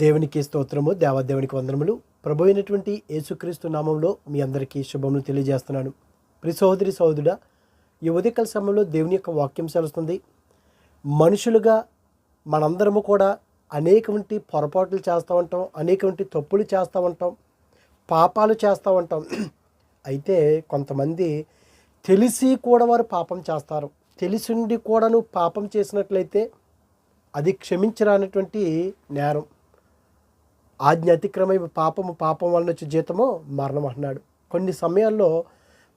దేవునికి స్తోత్రము దేవాదేవునికి వందనములు. ప్రభు అయినటువంటి యేసుక్రీస్తు నామంలో మీ అందరికీ శుభములు తెలియజేస్తున్నాను. ప్రి సహోదరి సహోదరుడా ఈ ఉదయకాల సమయంలో దేవుని యొక్క వాక్యం సెలుస్తుంది. మనుషులుగా మనందరము కూడా అనేకమంటి పొరపాట్లు చేస్తూ ఉంటాం అనేకమంటి తప్పులు చేస్తూ ఉంటాం పాపాలు చేస్తూ ఉంటాం. అయితే కొంతమంది తెలిసి కూడా వారు పాపం చేస్తారు. తెలిసిండి కూడాను పాపం చేసినట్లయితే అది క్షమించరానటువంటి నేరం. ఆజ్ఞ అతిక్రమై పాపము పాపం వలన వచ్చే జీతము మరణం అంటున్నాడు. కొన్ని సమయాల్లో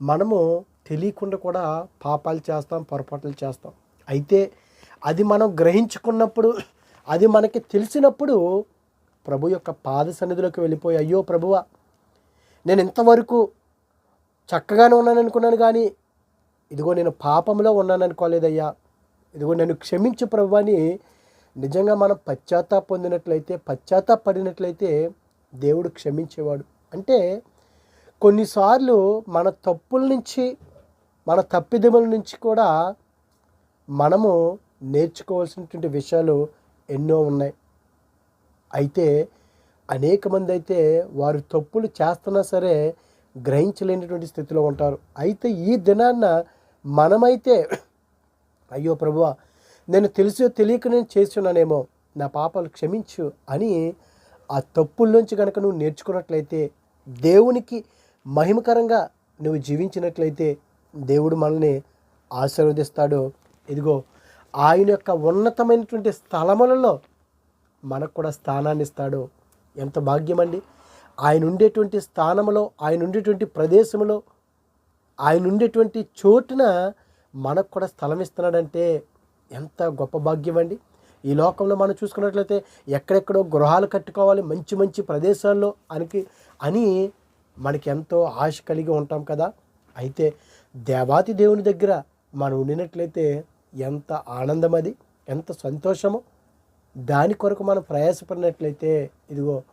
మనము తెలియకుండా కూడా పాపాలు చేస్తాం పొరపాట్లు చేస్తాం. అయితే అది మనం గ్రహించుకున్నప్పుడు అది మనకి తెలిసినప్పుడు ప్రభు యొక్క పాద సన్నిధిలోకి వెళ్ళిపోయి అయ్యో ప్రభువా నేను ఇంతవరకు చక్కగానే ఉన్నాను అనుకున్నాను కానీ ఇదిగో నేను పాపంలో ఉన్నాను అనుకోలేదయ్యా. ఇదిగో నన్ను క్షమించు ప్రభు అని నిజంగా మనం పశ్చాత్తాప పొందినట్లయితే పశ్చాత్తాపడినట్లయితే దేవుడు క్షమించేవాడు. అంటే కొన్నిసార్లు మన తప్పుల నుంచి మన తప్పిదముల నుంచి కూడా మనము నేర్చుకోవాల్సినటువంటి విషయాలు ఎన్నో ఉన్నాయి. అయితే అనేక మంది అయితే వారు తప్పులు చేస్తున్నా సరే గ్రహించలేనటువంటి స్థితిలో ఉంటారు. అయితే ఈ దినాన్న మనమైతే అయ్యో ప్రభువా నేను తెలిసో తెలియక నేను చేస్తున్నానేమో. నా పాపాలు క్షమించు అని ఆ తప్పుల్లోంచి కనుక నువ్వు నేర్చుకున్నట్లయితే దేవునికి మహిమకరంగా నువ్వు జీవించినట్లయితే దేవుడు మనల్ని ఆశీర్వదిస్తాడు. ఇదిగో ఆయన యొక్క ఉన్నతమైనటువంటి స్థలములలో మనకు కూడా స్థానాన్ని ఇస్తాడు. ఎంత భాగ్యం అండి ఆయన ఉండేటువంటి స్థానంలో ఆయన ఉండేటువంటి ప్రదేశంలో ఆయన ఉండేటువంటి చోటున మనకు కూడా స్థలం ఇస్తున్నాడంటే ఎంత గొప్ప భాగ్యం అండి. ఈ లోకంలో మనం చూసుకున్నట్లయితే ఎక్కడెక్కడో గృహాలు కట్టుకోవాలి మంచి మంచి ప్రదేశాల్లో అనికి అని మనకి ఎంతో ఆశ కలిగి ఉంటాం కదా. అయితే దేవాతి దేవుని దగ్గర మనం ఉండినట్లయితే ఎంత ఆనందం అది ఎంత సంతోషము. దాని కొరకు మనం ప్రయాసపడినట్లయితే ఇదిగో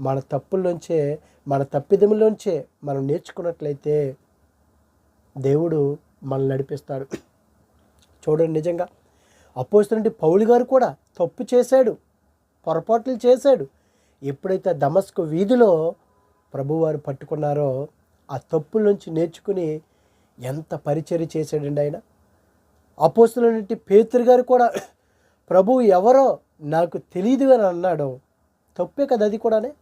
మన తప్పుల్లోంచే మన తప్పిదములోంచే మనం నేర్చుకున్నట్లయితే దేవుడు మనల్ని నడిపిస్తాడు. చూడండి నిజంగా అపోజిట్ పౌలు గారు కూడా తప్పు చేశాడు పొరపాట్లు చేశాడు. ఎప్పుడైతే దమస్కు వీధిలో ప్రభువారు పట్టుకున్నారో ఆ తప్పుల నుంచి నేర్చుకుని ఎంత పరిచర్య చేశాడండి ఆయన. అపోస్తులైనటువంటి పేతురు గారు కూడా ప్రభు ఎవరో నాకు తెలియదు అని అన్నాడు. తప్పే కదా అది కూడానే?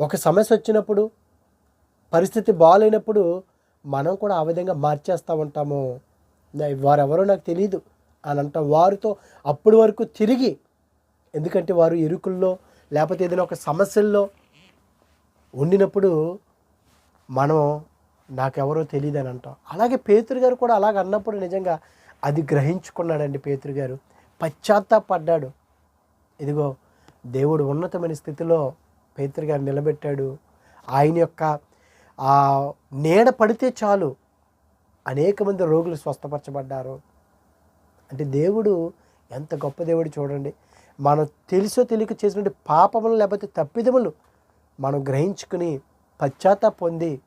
ఒక సమస్య వచ్చినప్పుడు పరిస్థితి బాగాలేనప్పుడు మనం కూడా ఆ విధంగా మార్చేస్తూ ఉంటాము. వారెవరో నాకు తెలియదు అని అంటాం వారితో అప్పటి వరకు తిరిగి ఎందుకంటే వారు ఇరుకుల్లో లేకపోతే ఏదైనా ఒక సమస్యల్లో ఉండినప్పుడు మనం నాకెవరో తెలియదు అని అంటాం అలాగే పేతురు గారు కూడా అలాగ అన్నప్పుడు నిజంగా అది గ్రహించుకున్నాడండి పేతురు గారు. పశ్చాత్తాపడ్డాడు. ఇదిగో దేవుడు ఉన్నతమైన స్థితిలో పేతురు గారు నిలబెట్టాడు. ఆయన యొక్క నీడ పడితే చాలు. అనేక మంది రోగులు స్వస్థపరచబడ్డారు. అంటే దేవుడు ఎంత గొప్ప దేవుడు చూడండి. మనం తెలుసో తెలియక చేసినటువంటి పాపములు లేకపోతే తప్పిదములు మనం గ్రహించుకుని పశ్చాత్త పొంది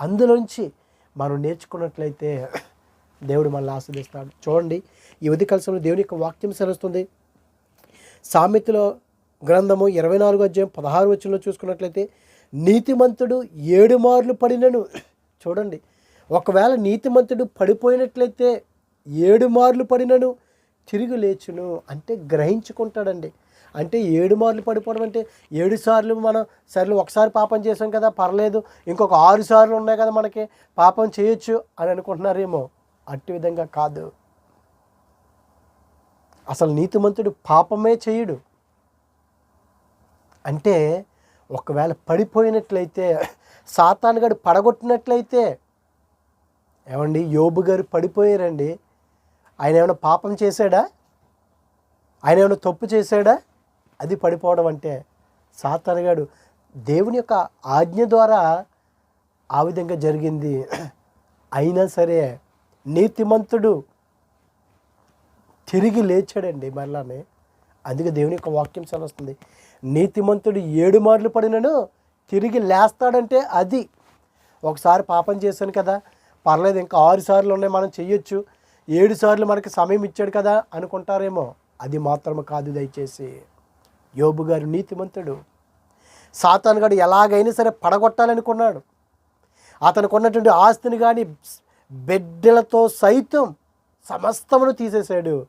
అందులోంచి మనం నేర్చుకున్నట్లయితే దేవుడు మనల్ని ఆస్వాదిస్తాడు. చూడండి ఈ ఉది కలసంలో దేవుని యొక్క వాక్యం సెలవుస్తుంది. సామెతలో గ్రంథము ఇరవై నాలుగు అధ్యాయం పదహారు వచ్చంలో చూసుకున్నట్లయితే నీతిమంతుడు ఏడు మార్లు పడినను. చూడండి ఒకవేళ నీతిమంతుడు పడిపోయినట్లయితే ఏడు మార్లు పడినను తిరిగి లేచును అంటే గ్రహించుకుంటాడండి. అంటే ఏడు మార్లు పడిపోవడం అంటే ఏడు సార్లు మనం సర్లు ఒకసారి పాపం చేసాం కదా పర్లేదు ఇంకొక ఆరు సార్లు ఉన్నాయి కదా మనకి పాపం చేయొచ్చు అని అనుకుంటున్నారేమో? అట్టి విధంగా కాదు. అసలు నీతిమంతుడు పాపమే చేయడు. అంటే ఒకవేళ పడిపోయినట్లయితే సాతానుగాడు పడగొట్టినట్లయితే ఏమండి? యోబు గారు పడిపోయారండి. ఆయన ఏమైనా పాపం చేశాడా? ఆయన ఏమైనా తప్పు చేశాడా? అది పడిపోవడం అంటే సాతానుగాడు దేవుని యొక్క ఆజ్ఞ ద్వారా ఆ విధంగా జరిగింది. అయినా సరే నీతిమంతుడు తిరిగి లేచాడండి మరలానే. అందుకే దేవుని యొక్క వాక్యం సెలవుస్తుంది. నీతిమంతుడు ఏడు మార్లు పడినను తిరిగి లేస్తాడంటే అది. ఒకసారి పాపం చేశాను కదా పర్లేదు ఇంకా ఆరు సార్లు ఉన్నాయి మనం చెయ్యొచ్చు. ఏడు సార్లు మనకి సమయం ఇచ్చాడు కదా అనుకుంటారేమో. అది మాత్రం కాదు దయచేసి. యోబు గారు నీతిమంతుడు. సాతాను గారు ఎలాగైనా సరే పడగొట్టాలనుకున్నాడు. అతనికి ఉన్నటువంటి ఆస్తిని కానీ బిడ్డలతో సైతం సమస్తమును తీసేశాడు.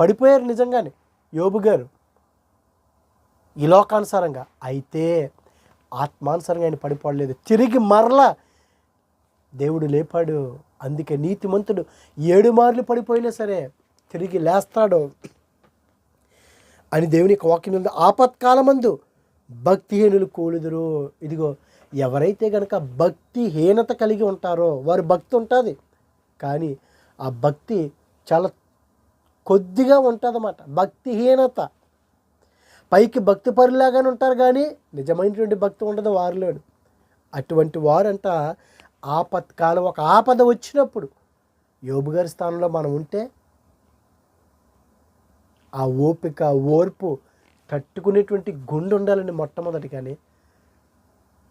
పడిపోయారు నిజంగానే యోబు గారు. ఈ లోకానుసారంగా అయితే ఆత్మానుసారంగా ఆయన పడిపోలేదు. తిరిగి మరలా దేవుడు లేపాడు. అందుకే నీతిమంతుడు ఏడు మార్లు పడిపోయినా సరే తిరిగి లేస్తాడు. అని దేవుని యొక్క వాక్యం ఉంది. ఆపత్కాలమందు భక్తిహీనులు కూలుదురు. ఇదిగో ఎవరైతే గనక భక్తిహీనత కలిగి ఉంటారో వారి భక్తి ఉంటుంది. కానీ ఆ భక్తి చాలా కొద్దిగా ఉంటుందన్నమాట. భక్తిహీనత. పైకి భక్తి పరులాగానే ఉంటారు కానీ నిజమైనటువంటి భక్తి ఉండదు వారిలోను. అటువంటి వారంట ఆపత్కాలం ఒక ఆపద వచ్చినప్పుడు యోబు గారి స్థానంలో మనం ఉంటే ఆ ఓపిక ఓర్పు తట్టుకునేటువంటి గుండు ఉండాలని మొట్టమొదటి కానీ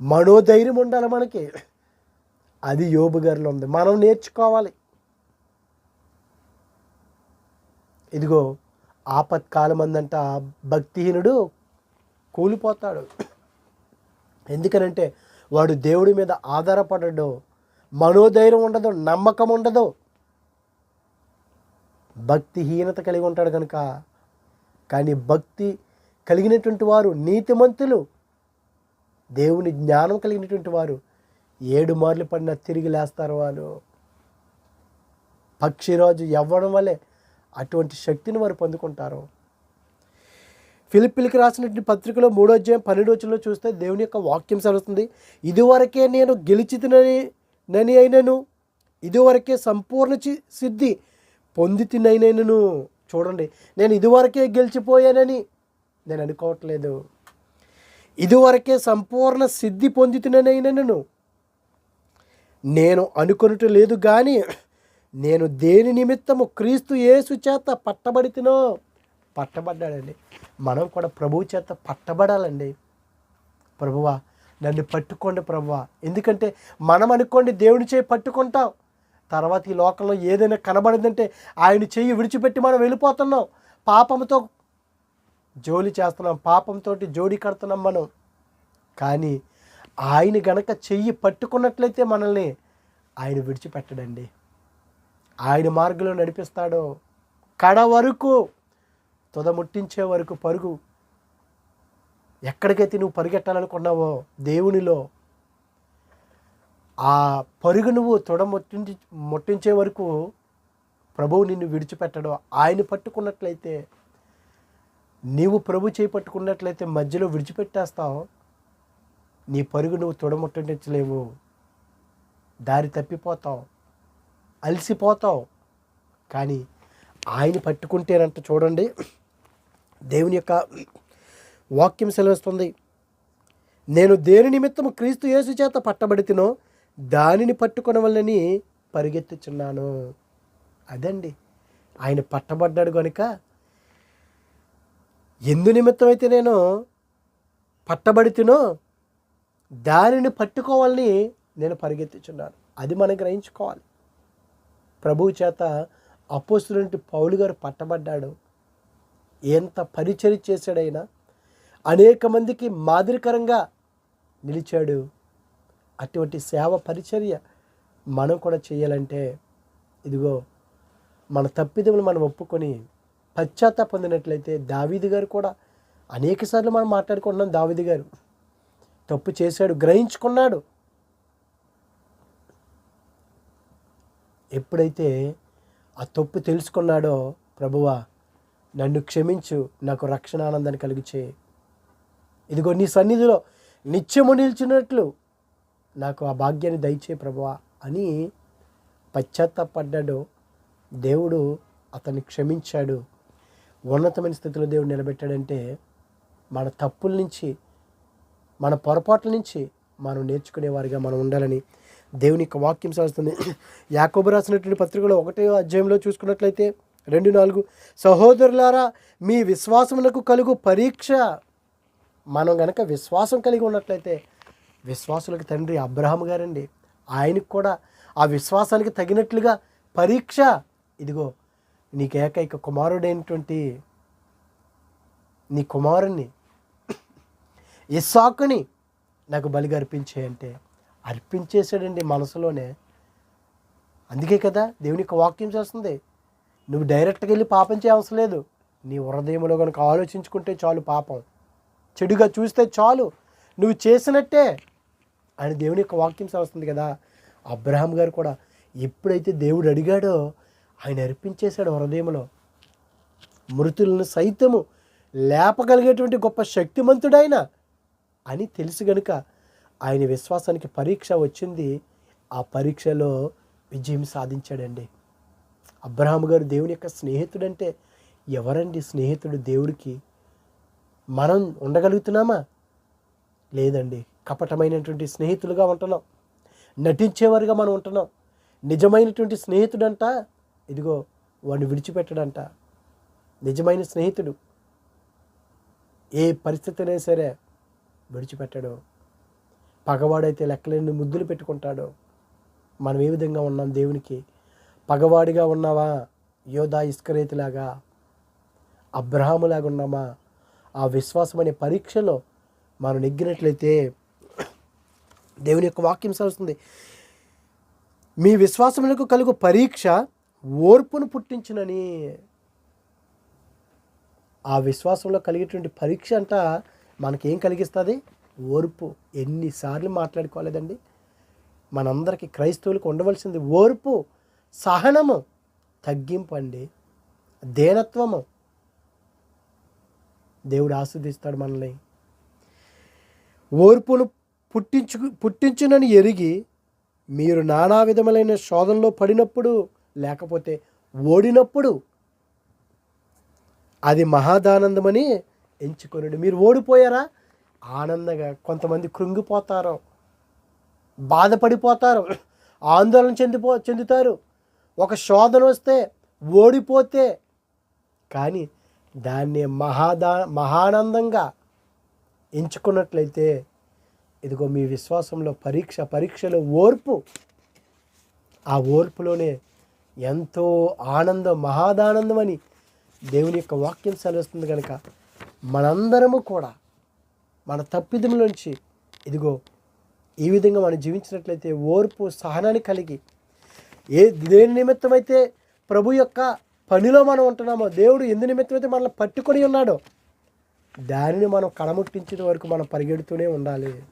మనోధైర్యం ఉండాలి మనకి. అది యోబు గారిలో ఉంది. మనం నేర్చుకోవాలి. ఇదిగో ఆపత్కాలం అందంట భక్తిహీనుడు కూలిపోతాడు. ఎందుకనంటే వాడు దేవుడి మీద ఆధారపడడు. మనోధైర్యం ఉండదు నమ్మకం ఉండదు. భక్తిహీనత కలిగి ఉంటాడు కనుక. కానీ భక్తి కలిగినటువంటి వారు నీతిమంతులు. దేవుని జ్ఞానం కలిగినటువంటి వారు ఏడు మార్లు పడిన తిరిగి లేస్తారు వాళ్ళు. పక్షిరాజు ఎవ్వడం వల్లే అటువంటి శక్తిని వారు పొందుకుంటారు. ఫిలిపిల్కి రాసినటువంటి పత్రికలో మూడో అధ్యాయం పన్నెండు వచ్చినలో చూస్తే దేవుని యొక్క వాక్యం సరుస్తుంది. ఇదివరకే నేను గెలిచితినని నని అయినను ఇదివరకే సంపూర్ణ చి- సిద్ధి పొందితినైనను చూడండి. నేను ఇదివరకే గెలిచిపోయానని నేను అనుకోవట్లేదు. ఇదివరకే సంపూర్ణ సిద్ధి పొందితినైనను నేను అనుకొనుట లేదు కానీ నేను దేని నిమిత్తము క్రీస్తు యేసు చేత పట్టబడితినో పట్టబడ్డాడండి. మనం కూడా ప్రభువు చేత పట్టబడాలండి. ప్రభువా నన్ను పట్టుకోండి ప్రభువా. ఎందుకంటే మనం అనుకోండి దేవుని చేయి పట్టుకుంటాం. తర్వాత ఈ లోకంలో ఏదైనా కనబడిందంటే ఆయన చెయ్యి విడిచిపెట్టి మనం వెళ్ళిపోతున్నాం. పాపంతో జోలి చేస్తున్నాం పాపంతో జోడి కడుతున్నాం మనం. కానీ ఆయన గనక చెయ్యి పట్టుకున్నట్లయితే మనల్ని ఆయన విడిచిపెట్టడండి. ఆయన మార్గంలో నడిపిస్తాడు. కడ వరకు తుద ముట్టించే వరకు పరుగు. ఎక్కడికైతే నువ్వు పరిగెట్టాలనుకున్నావో దేవునిలో ఆ పరుగు నువ్వు తొడ ముట్టించి ముట్టించే వరకు ప్రభువు నిన్ను విడిచిపెట్టడం. ఆయన పట్టుకున్నట్లయితే నీవు ప్రభు చేయి పట్టుకున్నట్లయితే మధ్యలో విడిచిపెట్టేస్తావు. నీ పరుగు నువ్వు తొడముట్టించలేవు. దారి తప్పిపోతావు. అలసిపోతావు. కానీ ఆయన పట్టుకుంటేనంట చూడండి దేవుని యొక్క వాక్యం సెలవిస్తుంది. నేను దేని నిమిత్తం క్రీస్తు యేసు చేత పట్టబడితినో దానిని పట్టుకున్న పరిగెత్తుచున్నాను. అదండి. ఆయన పట్టబడ్డాడు కనుక ఎందు నిమిత్తం అయితే నేను పట్టబడితినో దానిని పట్టుకోవాలని నేను పరిగెత్తుచున్నాను. అది మనం గ్రహించుకోవాలి. ప్రభువు చేత అపోస్తులంటి పౌలు గారు పట్టబడ్డాడు. ఎంత పరిచర్య చేశాడైనా అనేక మందికి మాదిరికరంగా నిలిచాడు. అటువంటి సేవ పరిచర్య మనం కూడా చేయాలంటే ఇదిగో మన తప్పిదములు మనం ఒప్పుకొని పశ్చాత్త పొందినట్లయితే దావీది గారు కూడా అనేకసార్లు మనం మాట్లాడుకుంటున్నాం. దావీది గారు తప్పు చేశాడు గ్రహించుకున్నాడు. ఎప్పుడైతే ఆ తప్పు తెలుసుకున్నాడో ప్రభువా నన్ను క్షమించు నాకు రక్షణ ఆనందాన్ని కలిగించే. ఇదిగో నీ సన్నిధిలో నిత్యము నిలిచినట్లు నాకు ఆ భాగ్యాన్ని దయచే ప్రభువా అని పశ్చాత్తపడ్డాడు. దేవుడు అతన్ని క్షమించాడు. ఉన్నతమైన స్థితిలో దేవుడు నిలబెట్టాడంటే మన తప్పుల నుంచి మన పొరపాట్ల నుంచి మనం నేర్చుకునేవారిగా మనం ఉండాలని దేవుని యొక్క వాక్యం సాగుతుంది యాకోబు రాసినటువంటి పత్రికలో ఒకటే అధ్యాయంలో చూసుకున్నట్లయితే రెండు నాలుగు. సహోదరులారా మీ విశ్వాసమునకు కలుగు పరీక్ష. మనం గనక విశ్వాసం కలిగి ఉన్నట్లయితే విశ్వాసులకు తండ్రి అబ్రహాం గారండి. ఆయనకు కూడా ఆ విశ్వాసానికి తగినట్లుగా పరీక్ష. ఇదిగో నీకు ఏకైక కుమారుడైనటువంటి నీ కుమారుణ్ణి ఇస్సాకుని నాకు బలిగా అర్పించే అంటే అర్పించేశాడండి మనసులోనే. అందుకే కదా దేవునికి వాక్యం చేస్తుంది. నువ్వు డైరెక్ట్గా వెళ్ళి పాపం చేయవసరం లేదు. నీ హృదయంలో కనుక ఆలోచించుకుంటే చాలు పాపం. చెడుగా చూస్తే చాలు. నువ్వు చేసినట్టే. అని దేవుని యొక్క వాక్యం వస్తుంది కదా. అబ్రహాం గారు కూడా ఎప్పుడైతే దేవుడు అడిగాడో ఆయన అర్పించేశాడు హృదయంలో. మృతులను సైతము లేపగలిగేటువంటి గొప్ప శక్తిమంతుడైన అని తెలుసు గనుక ఆయన విశ్వాసానికి పరీక్ష వచ్చింది. ఆ పరీక్షలో విజయం సాధించాడండి. అబ్రహాం గారు దేవుని యొక్క స్నేహితుడంటే ఎవరండి స్నేహితుడు దేవుడికి? మనం ఉండగలుగుతున్నామా? లేదండి. కపటమైనటువంటి స్నేహితులుగా ఉంటున్నాం. నటించేవారుగా మనం ఉంటున్నాం. నిజమైనటువంటి స్నేహితుడంట. ఇదిగో వాడిని విడిచిపెట్టడంట. నిజమైన స్నేహితుడు. ఏ పరిస్థితి అయినా సరే విడిచిపెట్టడు. పగవాడైతే లెక్కలేని ముద్దులు పెట్టుకుంటాడు. మనం ఏ విధంగా ఉన్నాం దేవునికి? పగవాడిగా ఉన్నావా? యోధా ఇస్కరేతిలాగా? అబ్రహాములాగా ఉన్నామా ఆ విశ్వాసం అనే పరీక్షలో మనం నెగ్గినట్లయితే దేవుని యొక్క వాక్యం సరుస్తుంది మీ విశ్వాసములకు కలుగు పరీక్ష ఓర్పును పుట్టించునని. ఆ విశ్వాసంలో కలిగేటువంటి పరీక్ష అంట మనకేం కలిగిస్తుంది? ఓర్పు. ఎన్నిసార్లు మాట్లాడుకోలేదండి మనందరికీ క్రైస్తవులకు ఉండవలసింది ఓర్పు. సహనము తగ్గింపండి. దేనత్వము? దేవుడు ఆస్వాదిస్తాడు మనల్ని. ఓర్పును పుట్టించు పుట్టించునని ఎరిగి మీరు నానా విధములైన శోధనలో పడినప్పుడు లేకపోతే ఓడినప్పుడు అది మహాదానందమని ఎంచుకొనండి. మీరు ఓడిపోయారా? ఆనందంగా కొంతమంది కృంగిపోతారు. బాధపడిపోతారు. ఆందోళన చెందిపో చెందుతారు. ఒక శోధన వస్తే ఓడిపోతే కానీ దాన్ని మహాదా మహానందంగా ఎంచుకున్నట్లయితే ఇదిగో మీ విశ్వాసంలో పరీక్ష పరీక్షలో ఓర్పు. ఆ ఓర్పులోనే ఎంతో ఆనందం మహాదానందం అని దేవుని యొక్క వాక్యం సెలవుస్తుంది కనుక మనందరము కూడా మన తప్పిదములోంచి ఇదిగో ఈ విధంగా మనం జీవించినట్లయితే ఓర్పు సహనాన్ని కలిగి ఏ దేని నిమిత్తమైతే ప్రభు యొక్క పనిలో మనం ఉంటున్నామో దేవుడు ఎందు నిమిత్తమైతే మనల్ని పట్టుకొని ఉన్నాడో దానిని మనం కడముట్టించిన వరకు మనం పరిగెడుతూనే ఉండాలి.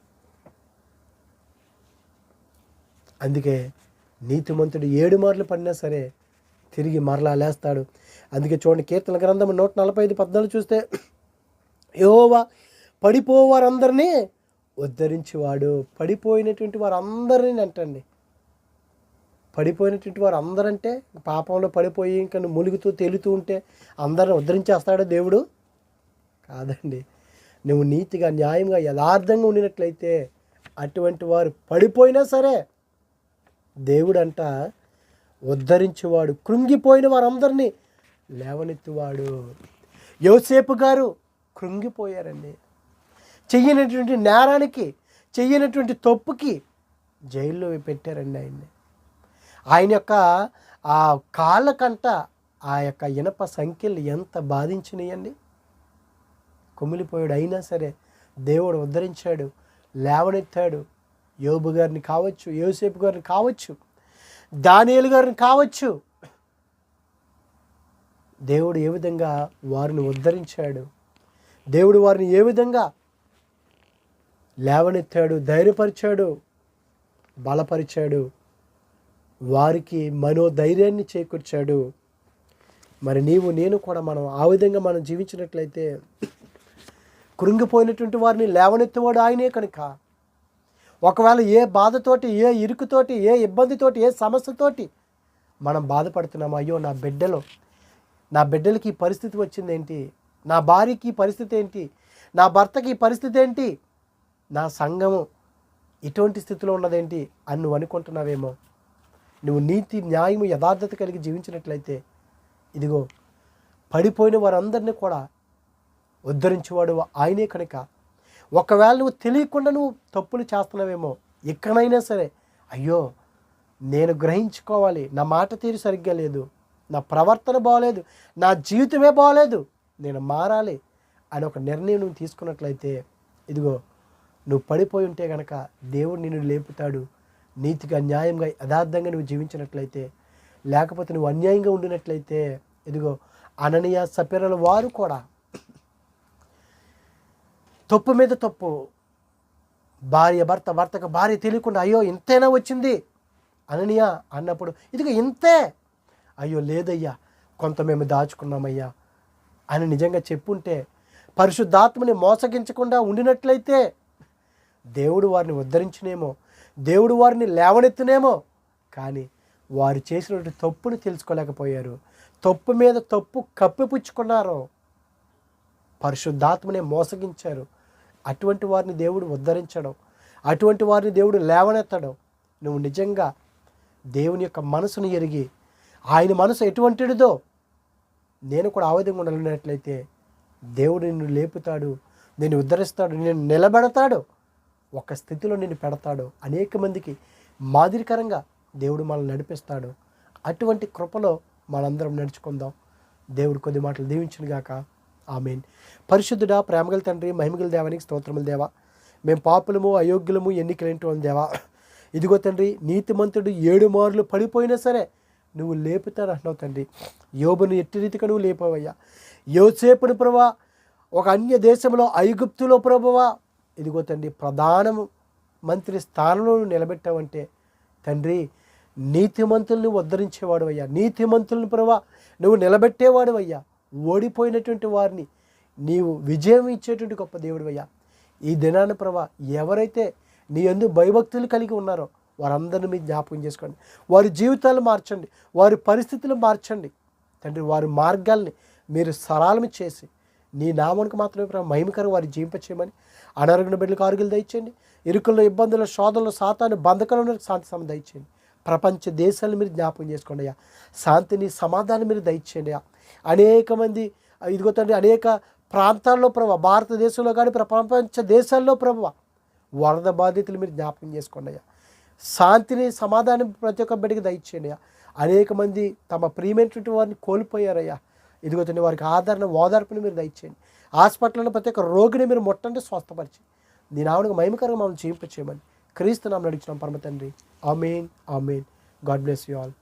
అందుకే నీతిమంతుడు ఏడు మార్లు పడినా సరే తిరిగి మరలా లేస్తాడు. అందుకే చూడండి కీర్తన గ్రంథం నూట నలభై ఐదు పద్నాలుగు చూస్తే యోవా పడిపోవారందరినీ ఉద్ధరించేవాడు. పడిపోయినటువంటి వారందరినీ అంటండి. పడిపోయినటువంటి వారు అందరంటే పాపంలో పడిపోయి ఇంకా ములుగుతూ తేలుతూ ఉంటే అందరిని ఉద్ధరించేస్తాడు దేవుడు? కాదండి. నువ్వు నీతిగా న్యాయంగా యథార్థంగా ఉండినట్లయితే అటువంటి వారు పడిపోయినా సరే దేవుడంట ఉద్ధరించేవాడు కృంగిపోయిన వారందరినీ లేవనెత్తువాడు. యోసేపు గారు కృంగిపోయారండి. చెయ్యనటువంటి నేరానికి చెయ్యనటువంటి తప్పుకి జైల్లో పెట్టారండి ఆయన్ని. ఆయన యొక్క ఆ కాళ్ళకంట ఆ యొక్క ఇనప సంఖ్యలు ఎంత బాధించినాయండి? కుమిలిపోయాడు అయినా సరే దేవుడు ఉద్ధరించాడు లేవనెత్తాడు. యోబు గారిని కావచ్చు యోసేపు గారిని కావచ్చు దానియలు గారిని కావచ్చు. దేవుడు ఏ విధంగా వారిని ఉద్ధరించాడు? దేవుడు వారిని ఏ విధంగా లేవనెత్తాడు ధైర్యపరిచాడు బలపరిచాడు? వారికి మనోధైర్యాన్ని చేకూర్చాడు. మరి నీవు నేను కూడా మనం ఆ విధంగా మనం జీవించినట్లయితే కృంగిపోయినటువంటి వారిని లేవనెత్తువాడు ఆయనే కనుక. ఒకవేళ ఏ బాధతోటి ఏ ఇరుకుతోటి ఏ ఇబ్బందితోటి ఏ సమస్యతోటి మనం బాధపడుతున్నాం అయ్యో నా బిడ్డలో నా బిడ్డలకి ఈ పరిస్థితి వచ్చిందేంటి? నా భార్యకి పరిస్థితి ఏంటి? నా భర్తకి పరిస్థితి ఏంటి? నా సంఘము ఇటువంటి స్థితిలో ఉన్నదేంటి అని నువ్వు అనుకుంటున్నావేమో? నువ్వు నీతి న్యాయము యథార్థత కలిగి జీవించినట్లయితే ఇదిగో పడిపోయిన వారందరినీ కూడా ఉద్ధరించేవాడు ఆయనే కనుక. ఒకవేళ నువ్వు తెలియకుండా నువ్వు తప్పులు చేస్తున్నావేమో ఎక్కడైనా సరే అయ్యో నేను గ్రహించుకోవాలి నా మాట తీరు సరిగ్గా లేదు నా ప్రవర్తన బాగలేదు నా జీవితమే బాగలేదు నేను మారాలి అని ఒక నిర్ణయం నువ్వు తీసుకున్నట్లయితే ఇదిగో నువ్వు పడిపోయి ఉంటే గనక దేవుడు నిన్ను లేపుతాడు. నీతిగా న్యాయంగా యథార్థంగా నువ్వు జీవించినట్లయితే లేకపోతే నువ్వు అన్యాయంగా ఉండినట్లయితే ఇదిగో అననీయ సపిరల వారు కూడా తప్పు మీద తప్పు భార్య భర్త భర్తకు భార్య తెలియకుండా అయ్యో ఇంతేనా వచ్చింది అననీయ అన్నప్పుడు ఇదిగో ఇంతే అయ్యో లేదయ్యా కొంత మేము దాచుకున్నామయ్యా అని నిజంగా చెప్పుంటే పరిశుద్ధాత్మని మోసగించకుండా ఉండినట్లయితే దేవుడు వారిని ఉద్ధరించినేమో దేవుడు వారిని లేవనెత్తునేమో. కానీ వారు చేసినటువంటి తప్పుని తెలుసుకోలేకపోయారు. తప్పు మీద తప్పు కప్పిపుచ్చుకున్నారు. పరిశుద్ధాత్మనే మోసగించారు. అటువంటి వారిని దేవుడు ఉద్ధరించడం అటువంటి వారిని దేవుడు లేవనెత్తడం నువ్వు నిజంగా దేవుని యొక్క మనసును ఎరిగి ఆయన మనసు ఎటువంటిదో నేను కూడా ఆ విధంగా ఉండలేనట్లయితే దేవుడు నిన్ను లేపుతాడు నిన్ను ఉద్ధరిస్తాడు నిన్ను నిలబెడతాడు. ఒక స్థితిలో నిన్ను పెడతాడు. అనేక మందికి మాదిరికరంగా దేవుడు మనల్ని నడిపిస్తాడు. అటువంటి కృపలో మనందరం నడుచుకుందాం. దేవుడు కొద్ది మాటలు దీవించును గాక ఆమెన్. పరిశుద్ధుడా ప్రేమగల తండ్రి మహిమగల దేవానికి స్తోత్రములు దేవా. మేము పాపులము అయోగ్యులము ఎన్నికలేంటి దేవా. ఇదిగో తండ్రి నీతిమంతుడు ఏడు మార్లు పడిపోయినా సరే నువ్వు లేపుతాను అంటున్నావు తండ్రి. యోబును ఎట్టి రీతిగా నువ్వు లేపవయ్యా. యోసేపుని ప్రభా ఒక అన్య దేశంలో ఐగుప్తులో ప్రభువా ఇదిగో తండ్రి ప్రధాన మంత్రి స్థానంలో నువ్వు నిలబెట్టావంటే తండ్రి నీతిమంతుల్ని ఉద్ధరించేవాడు అయ్యా నీతిమంతులను ప్రభా నువ్వు నిలబెట్టేవాడు అయ్యా ఓడిపోయినటువంటి వారిని నీవు విజయం ఇచ్చేటువంటి గొప్ప దేవుడు అయ్యా ఈ దినాన ప్రభా ఎవరైతే నీ అందు భయభక్తులు కలిగి ఉన్నారో వారందరిని మీ జ్ఞాపకం చేసుకోండి. వారి జీవితాలు మార్చండి వారి పరిస్థితులు మార్చండి. తండ్రి వారి మార్గాల్ని మీరు సరళం చేసి నీ నామానికి మాత్రమే ప్రభు మహిమకరం వారి జీవింపచేయమని అనారోగ్య బిడ్డలకు ఆరోగ్యాలు దయచేయండి. ఇరుకుల్లో ఇబ్బందుల శోధనలు సాతాన్ని బంధకాలను శాంతి సమ దయచేయండి. ప్రపంచ దేశాలు మీరు జ్ఞాపకం చేసుకోండి అయ్యా. శాంతిని సమాధానం మీరు దయచేయండి అయ్యా. అనేక మంది ఇదిగో తండ్రి అనేక ప్రాంతాల్లో ప్రభావ భారతదేశంలో కానీ ప్రపంచ దేశాల్లో ప్రభావ వరద బాధితులు మీరు జ్ఞాపకం చేసుకోండి అయ్యా. శాంతిని సమాధానం ప్రతి ఒక్క బిడ్డకి దయచేయండి అయ్యా. అనేక మంది తమ ప్రియమైనటువంటి వారిని కోల్పోయారయ్యా. ఇదిగో తండ్రి వారికి ఆదరణ ఓదార్పుని మీరు దయచేయండి. హాస్పిటల్లో ప్రతి ఒక్క రోగిని మీరు మొట్టంటే స్వస్థపరిచి నేను ఆవిడకు మహిమకరంగా మమ్మల్ని చేయింపచేయమని క్రీస్తు నామని నడిచిన పరమ తండ్రి. Amen amen. God bless you all.